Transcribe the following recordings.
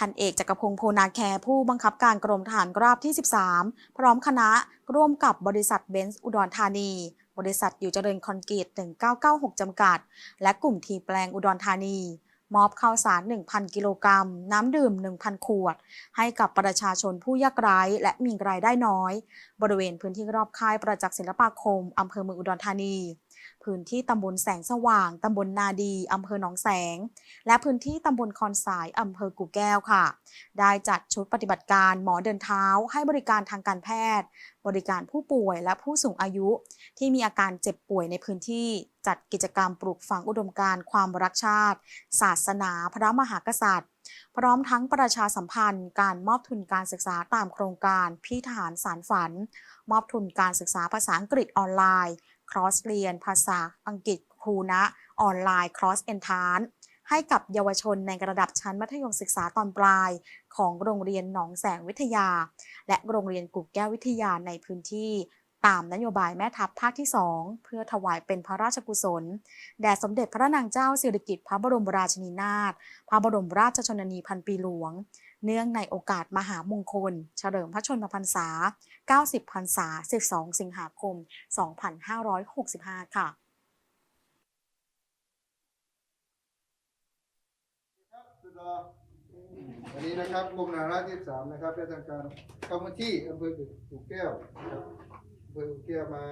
พันเอกจักรพงศ์โพนาแคผู้บังคับการกรมทหารราบที่ 13 พร้อมคณะร่วมกับบริษัทเบนซ์อุดรธานี บริษัทอยู่เจริญคอนกรีต 1996 จำกัด และกลุ่มทีแปลงอุดรธานี มอบข้าวสาร 1,000 กิโลกรัม น้ำดื่ม 1,000 ขวด ให้กับประชาชนผู้ยากไร้และมีรายได้น้อย บริเวณพื้นที่รอบค่ายประจักษ์ศิลปาคมอำเภอเมืองอุดรธานี พื้นที่ตำบลแสงสว่าง ตำบลนาดีอำเภอหนองแสง และพื้นที่ตำบลคอนสายอำเภอกู่แก้วค่ะ ได้จัดชุดปฏิบัติการหมอเดินเท้า ให้บริการทางการแพทย์ บริการผู้ป่วยและผู้สูงอายุ ที่มีอาการเจ็บป่วยในพื้นที่จัดกิจกรรมปลูกฝังอุดมการณ์ความรักชาติ ศาสนาพระมหากษัตริย์ พร้อมทั้งประชาสัมพันธ์ การมอบทุนการศึกษาตามโครงการพี่ทหารสารฝัน มอบทุนการศึกษาภาษาอังกฤษออนไลน์ ครอสเรียน ภาษาอังกฤษครูนะออนไลน์ครอสเอนทานให้กับเยาวชนในระดับชั้นมัธยมศึกษาตอนปลาย ของโรงเรียนหนองแสงวิทยา และโรงเรียนกุกแก้ววิทยาในพื้นที่ ตามนโยบายแม่ทัพภาคที่ 2 เพื่อถวายเป็นพระราชกุศล แด่สมเด็จพระนางเจ้าสิริกิติ์พระบรมราชินีนาถพระบรมราชชนนีพันปีหลวง เนื่องในโอกาสมหามงคล เฉลิมพระชนมพรรษา 90 พรรษา 12 สิงหาคม 2565 ค่ะครับสุดอวันนี้นะครับกรมนาราที่สามนะครับได้ทำการเข้ามที่อำเภอกู่แก้วนะครับ เภอกู่แก้วมา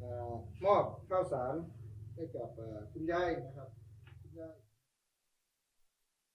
อมอบข้าวสารให้กับคุณยายนะครับคุณยาย